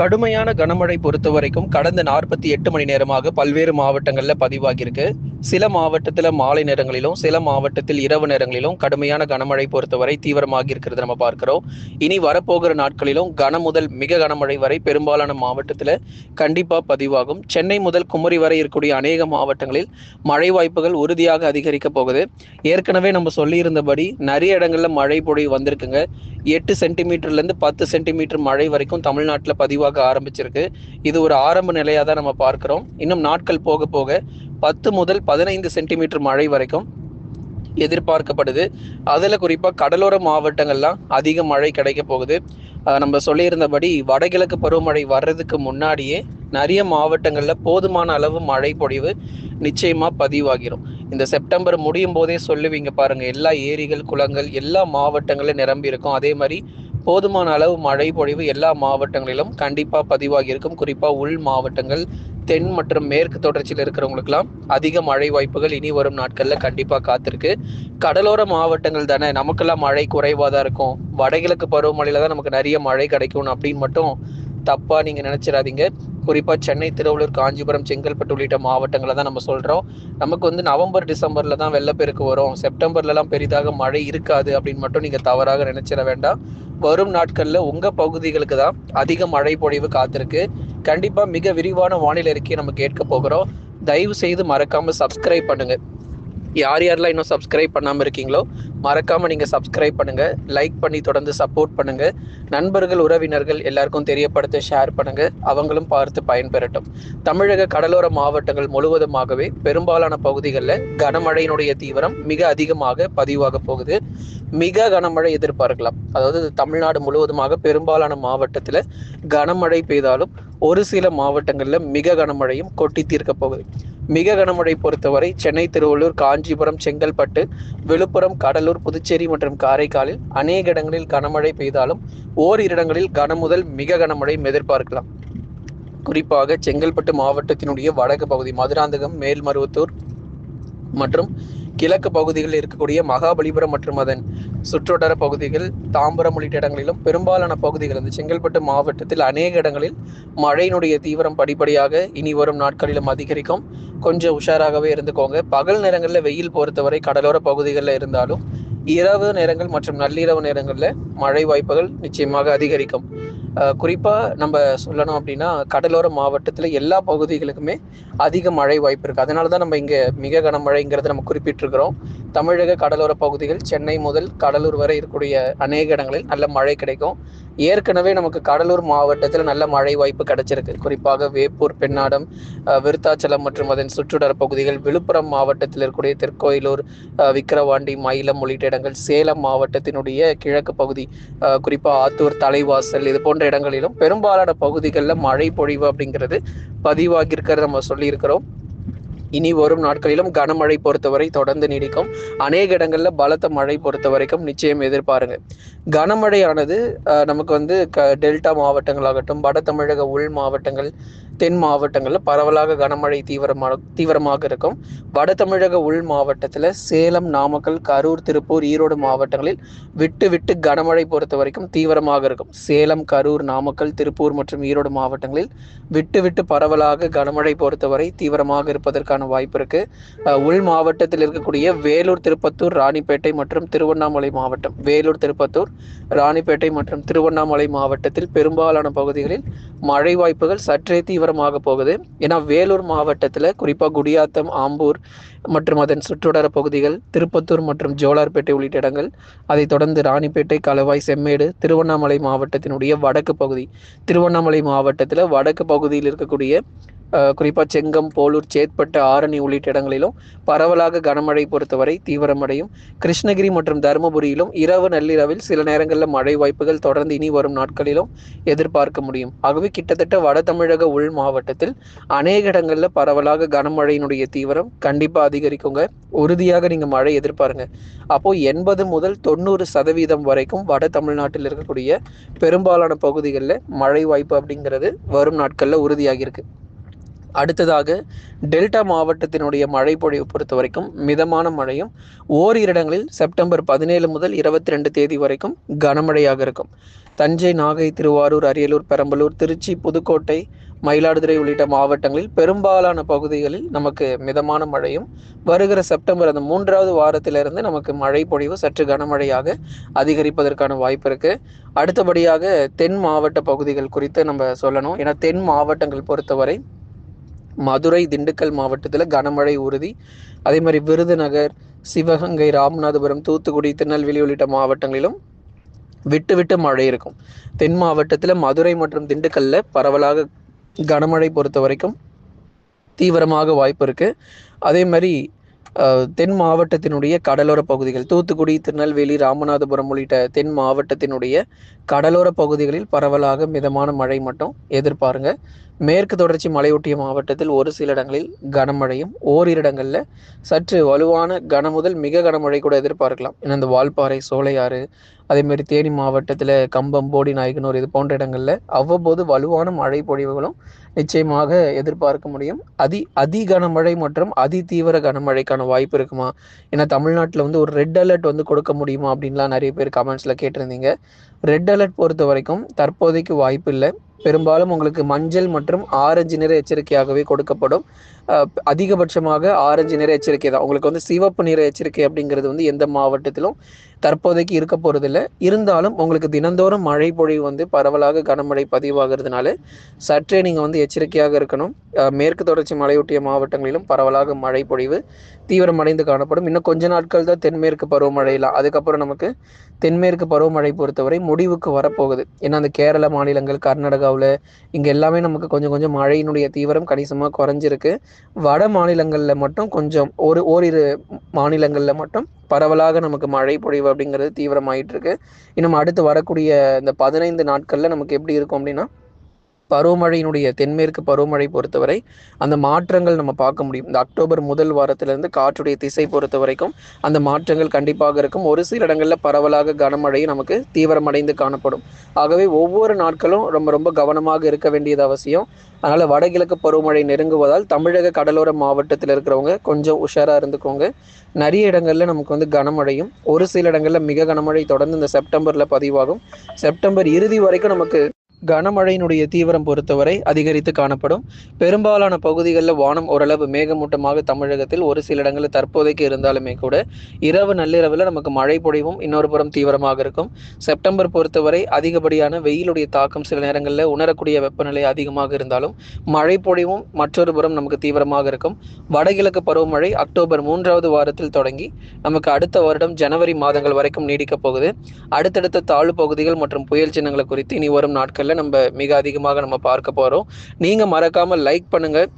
கடுமையான கனமழை பொறுத்த வரைக்கும் கடந்த நாற்பத்தி எட்டு மணி நேரமாக பல்வேறு மாவட்டங்களில் பதிவாகியிருக்கு. சில மாவட்டத்தில் மாலை நேரங்களிலும் சில மாவட்டத்தில் இரவு நேரங்களிலும் கடுமையான கனமழை பொறுத்தவரை தீவிரமாகி இருக்கிறது நம்ம பார்க்கிறோம். இனி வரப்போகிற நாட்களிலும் கன முதல் மிக கனமழை வரை பெரும்பாலான மாவட்டத்தில் கண்டிப்பாக பதிவாகும். சென்னை முதல் குமரி வரை இருக்கக்கூடிய அநேக மாவட்டங்களில் மழை வாய்ப்புகள் உறுதியாக அதிகரிக்க போகுது. ஏற்கனவே நம்ம சொல்லியிருந்தபடி நிறைய இடங்களில் மழை பொழிவு வந்திருக்குங்க. எட்டு சென்டிமீட்டர்லேருந்து பத்து சென்டிமீட்டர் மழை வரைக்கும் தமிழ்நாட்டில் பதிவாக ஆரம்பிச்சிருக்கு. இது ஒரு ஆரம்ப நிலையாக தான் நம்ம பார்க்குறோம். இன்னும் நாட்கள் போக போக பத்து முதல் பதினைந்து சென்டிமீட்டர் மழை வரைக்கும் எதிர்பார்க்கப்படுது. அதில் குறிப்பாக கடலோர மாவட்டங்கள்லாம் அதிக மழை கிடைக்க போகுது. நம்ம சொல்லியிருந்தபடி வடகிழக்கு பருவமழை வர்றதுக்கு முன்னாடியே நிறைய மாவட்டங்களில் போதுமான அளவு மழை பொழிவு நிச்சயமாக பதிவாகிரும். இந்த செப்டம்பர் முடியும் போதே சொல்லுவீங்க பாருங்கள் எல்லா ஏரிகள் குளங்கள் எல்லா மாவட்டங்களும் நிரம்பி இருக்கும். அதே மாதிரி போதுமான அளவு மழை பொழிவு எல்லா மாவட்டங்களிலும் கண்டிப்பாக பதிவாகி இருக்கும். குறிப்பாக உள் மாவட்டங்கள் தென் மற்றும் மேற்கு தொடர்ச்சியில் இருக்கிறவங்களுக்கெல்லாம் அதிக மழை வாய்ப்புகள் இனி வரும் நாட்களில் கண்டிப்பாக காத்திருக்கு. கடலோர மாவட்டங்கள் தானே நமக்கெல்லாம் மழை குறைவாக தான் இருக்கும். வடகிழக்கு பருவமழையில தான் நமக்கு நிறைய மழை கிடைக்கும் அப்படின்னு மட்டும் தப்பாக நீங்கள் நினச்சிடாதீங்க. குறிப்பாக சென்னை திருவள்ளூர் காஞ்சிபுரம் செங்கல்பட்டு உள்ளிட்ட மாவட்டங்களை தான் நம்ம சொல்கிறோம் நமக்கு வந்து நவம்பர் டிசம்பரில் தான் வெள்ளப்பெருக்கு வரும். செப்டம்பர்லலாம் பெரிதாக மழை இருக்காது அப்படின்னு மட்டும் நீங்கள் தவறாக நினைச்சிட வேண்டாம். வரும் நாட்களில் உங்கள் பகுதிகளுக்கு தான் அதிக மழை பொழிவு காத்திருக்கு. கண்டிப்பாக மிக விரிவான வானிலை அறிக்கையை நம்ம கேட்க போகிறோம். தயவு செய்து மறக்காமல் சப்ஸ்கிரைப் பண்ணுங்க. யார் யாரெல்லாம் இன்னும் சப்ஸ்கிரைப் பண்ணாமல் இருக்கீங்களோ மறக்காமல் நீங்கள் சப்ஸ்கிரைப் பண்ணுங்க லைக் பண்ணி தொடர்ந்து சப்போர்ட் பண்ணுங்க. நண்பர்கள் உறவினர்கள் எல்லாருக்கும் தெரியப்படுத்த ஷேர் பண்ணுங்க. அவங்களும் பார்த்து பயன்பெறட்டும். தமிழக கடலோர மாவட்டங்கள் முழுவதுமாகவே பெரும்பாலான பகுதிகளில் கனமழையினுடைய தீவிரம் மிக அதிகமாக பதிவாக போகுது. மிக கனமழை எதிர்பார்க்கலாம். அதாவது தமிழ்நாடு முழுவதுமாக பெரும்பாலான மாவட்டத்தில் கனமழை பெய்தாலும் ஒரு சில மாவட்டங்களில் மிக கனமழையும் கொட்டி தீர்க்க போகுது. மிக கனமழை பொறுத்தவரை சென்னை திருவள்ளூர் காஞ்சிபுரம் செங்கல்பட்டு விழுப்புரம் கடலூர் புதுச்சேரி மற்றும் காரைக்காலில் அநேக இடங்களில் கனமழை பெய்தாலும் ஓரிரு இடங்களில் கனமுதல் மிக கனமழையும் எதிர்பார்க்கலாம். குறிப்பாக செங்கல்பட்டு மாவட்டத்தினுடைய வடக்கு பகுதி மதுராந்தகம் மேல்மருவத்தூர் மற்றும் கிழக்கு பகுதிகளில் இருக்கக்கூடிய மகாபலிபுரம் மற்றும் அதன் சுற்றுவட்டார பகுதிகள் தாம்பரம் உள்ளிட்ட இடங்களிலும் பெரும்பாலான பகுதிகள் இந்த செங்கல்பட்டு மாவட்டத்தில் அநேக இடங்களில் மழையினுடைய தீவிரம் படிப்படியாக இனி வரும் நாட்களிலும் அதிகரிக்கும். கொஞ்சம் உஷாராகவே இருந்துக்கோங்க. பகல் நேரங்களில் வெயில் பொறுத்தவரை கடலோர பகுதிகளில் இருந்தாலும் இரவு நேரங்கள் மற்றும் நள்ளிரவு நேரங்களில் மழை வாய்ப்புகள் நிச்சயமாக அதிகரிக்கும். குறிப்பாக நம்ம சொல்லணும் அப்படின்னா கடலோர மாவட்டத்தில் எல்லா பகுதிகளுக்குமே அதிக மழை வாய்ப்பு இருக்குது அதனால தான் நம்ம இங்கே மிக கனமழைங்கிறத நம்ம குறிப்பிட்டிருக்கிறோம். தமிழக கடலோர பகுதிகள் சென்னை முதல் கடலூர் வரை இருக்கக்கூடிய அநேக இடங்களில் நல்ல மழை கிடைக்கும். ஏற்கனவே நமக்கு கடலூர் மாவட்டத்தில் நல்ல மழை வாய்ப்பு கிடைச்சிருக்கு. குறிப்பாக வேப்பூர் பெண்ணாடம் விருத்தாச்சலம் மற்றும் அதன் சுற்றுடர பகுதிகள் விழுப்புரம் மாவட்டத்தில் இருக்கக்கூடிய தெற்கோயிலூர் விக்கிரவாண்டி மயிலம் உள்ளிட்ட இடங்கள் சேலம் மாவட்டத்தினுடைய கிழக்கு பகுதி குறிப்பாக ஆத்தூர் தலைவாசல் இது போன்ற இடங்களிலும் பெரும்பாலான பகுதிகளில் மழை பொழிவு அப்படிங்கிறது பதிவாகியிருக்கிறத நம்ம சொல்லியிருக்கிறோம். இனி வரும் நாட்களிலும் கனமழை பொறுத்தவரை தொடர்ந்து நீடிக்கும். அநேக இடங்கள்ல பலத்த மழை பொறுத்த வரைக்கும் நிச்சயம் எதிர்பாருங்க. கனமழையானது நமக்கு வந்து க டெல்டா மாவட்டங்களாகட்டும் வட தமிழக உள் மாவட்டங்கள் தென் மாவட்டங்களில் பரவலாக கனமழை தீவிரமாக தீவிரமாக இருக்கும். வட தமிழக உள் மாவட்டத்தில் சேலம் நாமக்கல் கரூர் திருப்பூர் ஈரோடு மாவட்டங்களில் விட்டு விட்டு கனமழை பொறுத்த வரைக்கும் தீவிரமாக இருக்கும். சேலம் கரூர் நாமக்கல் திருப்பூர் மற்றும் ஈரோடு மாவட்டங்களில் விட்டு விட்டு பரவலாக கனமழை பொறுத்தவரை தீவிரமாக இருப்பதற்கான வாய்ப்பு இருக்கு. உள் மாவட்டத்தில் இருக்கக்கூடிய வேலூர் திருப்பத்தூர் ராணிப்பேட்டை மற்றும் திருவண்ணாமலை மாவட்டம். வேலூர் திருப்பத்தூர் ராணிப்பேட்டை மற்றும் திருவண்ணாமலை மாவட்டத்தில் பெரும்பாலான பகுதிகளில் மழை வாய்ப்புகள் சற்றே தீவிரமாக போகுது. ஏன்னா வேலூர் மாவட்டத்தில் குறிப்பாக குடியாத்தம் ஆம்பூர் மற்றும் அதன் சுற்றுவட்டார பகுதிகள் திருப்பத்தூர் மற்றும் ஜோலார்பேட்டை உள்ளிட்ட இடங்கள் அதைத் தொடர்ந்து ராணிப்பேட்டை கலவாய் செம்மேடு திருவண்ணாமலை மாவட்டத்தினுடைய வடக்கு பகுதி. திருவண்ணாமலை மாவட்டத்தில் வடக்கு பகுதியில் இருக்கக்கூடிய குறிப்பாக செங்கம் போலூர் சேத்பட்டு ஆரணி உள்ளிட்ட இடங்களிலும் பரவலாக கனமழை பொறுத்தவரை தீவிரமடையும். கிருஷ்ணகிரி மற்றும் தருமபுரியிலும் இரவு நள்ளிரவில் சில நேரங்களில் மழை வாய்ப்புகள் தொடர்ந்து இனி வரும் நாட்களிலும் எதிர்பார்க்க முடியும். ஆகவே கிட்டத்தட்ட வட தமிழக உள் மாவட்டத்தில் அநேக இடங்களில் பரவலாக கனமழையினுடைய தீவிரம் கண்டிப்பாக அதிகரிக்குங்க. உறுதியாக நீங்கள் மழை எதிர்பாருங்க. அப்போ எண்பது முதல் தொண்ணூறு சதவீதம் வரைக்கும் வட தமிழ்நாட்டில் இருக்கக்கூடிய பெரும்பாலான பகுதிகளில் மழை வாய்ப்பு அப்படிங்கிறது வரும் நாட்களில் உறுதியாகியிருக்கு. அடுத்ததாக டெல்டா மாவட்டத்தினுடைய மழை பொழிவு பொறுத்த வரைக்கும் மிதமான மழையும் ஓரிரு இடங்களில் செப்டம்பர் பதினேழு முதல் இருபத்தி ரெண்டு தேதி வரைக்கும் கனமழையாக இருக்கும். தஞ்சை நாகை திருவாரூர் அரியலூர் பெரம்பலூர் திருச்சி புதுக்கோட்டை மயிலாடுதுறை உள்ளிட்ட மாவட்டங்களில் பெரும்பாலான பகுதிகளில் நமக்கு மிதமான மழையும் வருகிற செப்டம்பர் அந்த மூன்றாவது வாரத்திலிருந்து நமக்கு மழை பொழிவு சற்று கனமழையாக அதிகரிப்பதற்கான வாய்ப்பு இருக்கு. அடுத்தபடியாக தென் மாவட்ட பகுதிகள் குறித்து நம்ம சொல்லணும். ஏன்னா தென் மாவட்டங்கள் பொறுத்தவரை மதுரை திண்டுக்கல் மாவட்டத்தில் கனமழை உறுதி. அதே மாதிரி விருதுநகர் சிவகங்கை ராமநாதபுரம் தூத்துக்குடி திருநெல்வேலி உள்ளிட்ட மாவட்டங்களிலும் விட்டு விட்டு மழை இருக்கும். தென் மாவட்டத்தில் மதுரை மற்றும் திண்டுக்கல்ல பரவலாக கனமழை பொறுத்த வரைக்கும் தீவிரமாக வாய்ப்பு இருக்கு. அதே மாதிரி தென் மாவட்டத்தினுடைய கடலோர பகுதிகள் தூத்துக்குடி திருநெல்வேலி ராமநாதபுரம் உள்ளிட்ட தென் மாவட்டத்தினுடைய கடலோர பகுதிகளில் பரவலாக மிதமான மழை மட்டும் எதிர்பாருங்க. மேற்கு தொடர்ச்சி மலையொட்டிய மாவட்டத்தில் ஒரு சில இடங்களில் கனமழையும் ஓரிரு இடங்களில் சற்று வலுவான கன முதல் மிக கனமழை கூட எதிர்பார்க்கலாம். ஏன்னா இந்த வால்பாறை சோலையாறு அதேமாரி தேனி மாவட்டத்தில் கம்பம் போடி நாயகனூர் இது போன்ற இடங்களில் அவ்வப்போது வலுவான மழை பொழிவுகளும் நிச்சயமாக எதிர்பார்க்க முடியும். அதி அதி கனமழை மற்றும் அதி தீவிர கனமழைக்கான வாய்ப்பு இருக்குமா? ஏன்னா தமிழ்நாட்டில் வந்து ஒரு ரெட் அலர்ட் வந்து கொடுக்க முடியுமா அப்படின்லாம் நிறைய பேர் கமெண்ட்ஸில் கேட்டிருந்தீங்க. ரெட் அலர்ட் பொறுத்த வரைக்கும் தற்போதைக்கு வாய்ப்பு இல்லை. பெரும்பாலும் உங்களுக்கு மஞ்சள் மற்றும் ஆரஞ்சு நிற எச்சரிக்கையாகவே கொடுக்கப்படும். அதிகபட்சமாக ஆரஞ்சு நிற எச்சரிக்கை தான். உங்களுக்கு வந்து சிவப்பு நிற எச்சரிக்கை அப்படிங்கிறது வந்து எந்த மாவட்டத்திலும் தற்போதைக்கு இருக்க போறதில்ல. இருந்தாலும் உங்களுக்கு தினந்தோறும் மழை பொழிவு வந்து பரவலாக கனமழை பதிவாகிறதுனால சற்றே நீங்கள் வந்து எச்சரிக்கையாக இருக்கணும். மேற்கு தொடர்ச்சி மலையொட்டிய மாவட்டங்களிலும் பரவலாக மழை பொழிவு தீவிரமடைந்து காணப்படும். இன்னும் கொஞ்ச நாட்கள் தான் தென்மேற்கு பருவமழையெல்லாம் அதுக்கப்புறம் நமக்கு தென்மேற்கு பருவமழை பொறுத்தவரை முடிவுக்கு வரப்போகுது. ஏன்னா அந்த கேரள மாநிலங்கள் கர்நாடகாவில் இங்கே எல்லாமே நமக்கு கொஞ்சம் கொஞ்சம் மழையினுடைய தீவிரம் கணிசமாக குறைஞ்சிருக்கு. வட மாநிலங்களில் மட்டும் கொஞ்சம் ஒரு ஓரிரு மாநிலங்களில் மட்டும் பரவலாக நமக்கு மழை பொழிவு அப்படிங்கிறது தீவிரமாயிட்டு இருக்கு இன்னும் அடுத்து வரக்கூடிய இந்த பதினைந்து நாட்களில் நமக்கு எப்படி இருக்கும் அப்படின்னா பருவமழையினுடைய தென்மேற்கு பருவமழை பொறுத்தவரை அந்த மாற்றங்கள் நம்ம பார்க்க முடியும். இந்த அக்டோபர் முதல் வாரத்திலிருந்து காற்றுடைய திசை பொறுத்த வரைக்கும் அந்த மாற்றங்கள் கண்டிப்பாக இருக்கும். ஒரு சில இடங்களில் பரவலாக கனமழை நமக்கு தீவிரமடைந்து காணப்படும். ஆகவே ஒவ்வொரு நாட்களும் ரொம்ப ரொம்ப கவனமாக இருக்க வேண்டியது அவசியம். அதனால் வடகிழக்கு பருவமழை நெருங்குவதால் தமிழக கடலோர மாவட்டத்தில் இருக்கிறவங்க கொஞ்சம் உஷாராக இருந்துக்கோங்க. நிறைய இடங்களில் நமக்கு வந்து கனமழையும் ஒரு சில இடங்களில் மிக கனமழை தொடர்ந்து இந்த செப்டம்பரில் பதிவாகும். செப்டம்பர் இறுதி வரைக்கும் நமக்கு கனமழையினுடைய தீவிரம் பொறுத்தவரை அதிகரித்து காணப்படும். பெரும்பாலான பகுதிகளில் வானம் ஓரளவு மேகமூட்டமாக தமிழகத்தில் ஒரு சில இடங்களில் தற்போதைக்கு இருந்தாலுமே கூட இரவு நள்ளிரவில் நமக்கு மழை பொழிவும் இன்னொரு புறம் தீவிரமாக இருக்கும். செப்டம்பர் பொறுத்தவரை அதிகப்படியான வெயிலுடைய தாக்கம் சில நேரங்களில் உணரக்கூடிய வெப்பநிலை அதிகமாக இருந்தாலும் மழை பொழிவும் மற்றொரு புறம் நமக்கு தீவிரமாக இருக்கும். வடகிழக்கு பருவமழை அக்டோபர் மூன்றாவது வாரத்தில் தொடங்கி நமக்கு அடுத்த வருடம் ஜனவரி மாதங்கள் வரைக்கும் நீடிக்கப் போகுது. அடுத்தடுத்த தாழ்வு பகுதிகள் மற்றும் புயல் சின்னங்களை குறித்து இனி வரும் நாட்களில் நம்ம மிக அதிகமாக நம்ம பார்க்க போகிறோம் நீங்கள் மறக்காமல் லைக் பண்ணுங்கள்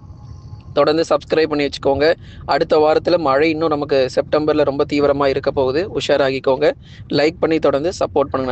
தொடர்ந்து சப்ஸ்கிரைப் பண்ணி வச்சுக்கோங்க. அடுத்த வாரத்தில் மழை இன்னும் நமக்கு செப்டம்பரில் ரொம்ப தீவிரமாக இருக்க போகுது. உஷாராகிக்கோங்க. லைக் பண்ணி தொடர்ந்து சப்போர்ட் பண்ணுங்க.